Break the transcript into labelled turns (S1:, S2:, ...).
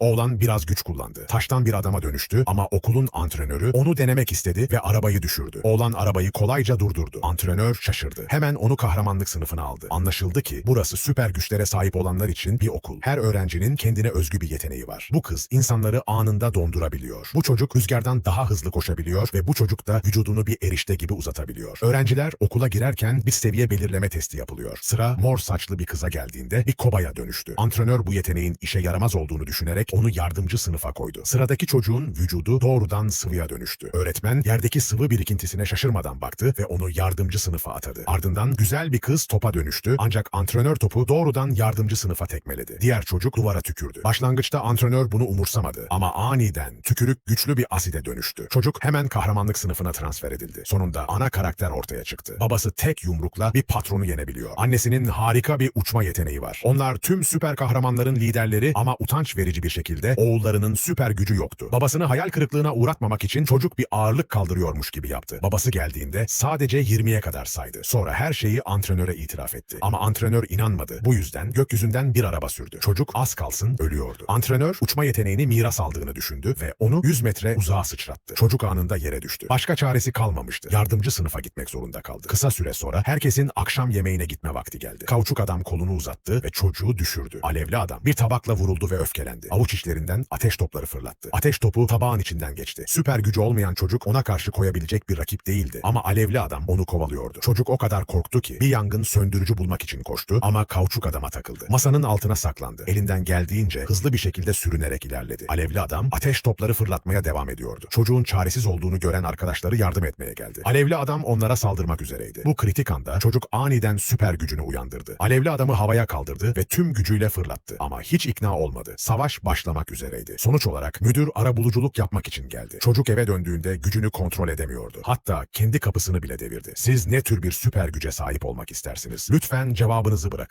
S1: Oğlan biraz güç kullandı. Taştan bir adama dönüştü ama okulun antrenörü onu denemek istedi ve arabayı düşürdü. Oğlan arabayı kolayca durdurdu. Antrenör şaşırdı. Hemen onu kahramanlık sınıfına aldı. Anlaşıldı ki burası süper güçlere sahip olanlar için bir okul. Her öğrencinin kendine özgü bir yeteneği var. Bu kız insanları anında dondurabiliyor. Bu çocuk rüzgardan daha hızlı koşabiliyor ve bu çocuk da vücudunu bir erişte gibi uzatabiliyor. Öğrenciler okula girerken bir seviye belirleme testi yapılıyor. Sıra mor saçlı bir kıza geldiğinde bir kobaya dönüştü. Antrenör bu yeteneğin işe yaramaz olduğunu düşünerek onu yardımcı sınıfa koydu. Sıradaki çocuğun vücudu doğrudan sıvıya dönüştü. Öğretmen yerdeki sıvı birikintisine şaşırmadan baktı ve onu yardımcı sınıfa atadı. Ardından güzel bir kız topa dönüştü ancak antrenör topu doğrudan yardımcı sınıfa tekmeledi. Diğer çocuk duvara tükürdü. Başlangıçta antrenör bunu umursamadı ama aniden tükürük güçlü bir aside dönüştü. Çocuk hemen kahramanlık sınıfına transfer edildi. Sonunda ana karakter ortaya çıktı. Babası tek yumrukla bir patronu yenebiliyor. Annesinin harika bir uçma yeteneği var. Onlar tüm süper kahramanların liderleri ama utanç verici bir şekilde oğullarının süper gücü yoktu. Babasını hayal kırıklığına uğratmamak için çocuk bir ağırlık kaldırıyormuş gibi yaptı. Babası geldiğinde sadece 20'ye kadar saydı. Sonra her şeyi antrenöre itiraf etti. Ama antrenör inanmadı. Bu yüzden gökyüzünden bir araba sürdü. Çocuk az kalsın ölüyordu. Antrenör uçma yeteneğini miras aldığını düşündü ve onu 100 metre uzağa sıçrattı. Çocuk anında yere düştü. Başka çaresi kalmamıştı. Yardımcı sınıfa gitmek zorunda kaldı. Kısa süre sonra herkesin akşam yemeğine gitme vakti geldi. Kauçuk adam kolunu uzattı ve çocuğu düşürdü. Alevli adam bir tabakla vuruldu ve öfkelendi. Avuç içlerinden ateş topları fırlattı. Ateş topu tabağın içinden geçti. Süper gücü olmayan çocuk ona karşı koyabilecek bir rakip değildi. Ama alevli adam onu kovalıyordu. Çocuk o kadar korktu ki bir yangın söndürücü bulmak için koştu ama kauçuk adama takıldı. Masanın altına saklandı. Elinden geldiğince hızlı bir şekilde sürünerek ilerledi. Alevli adam ateş topları fırlatmaya devam ediyordu. Çocuğun çaresiz olduğunu gören arkadaşları yardım etmeye geldi. Alevli adam onlara saldırmak üzereydi. Bu kritik anda çocuk aniden süper gücünü uyandırdı. Alevli adamı havaya kaldırdı ve tüm gücüyle fırlattı. Ama hiç ikna olmadı. Savaş başlamak üzereydi. Sonuç olarak müdür arabuluculuk yapmak için geldi. Çocuk eve döndüğünde gücünü kontrol edemiyordu. Hatta kendi kapısını bile devirdi. Siz ne tür bir süper güce sahip olmak istersiniz? Lütfen cevabınızı bırakın.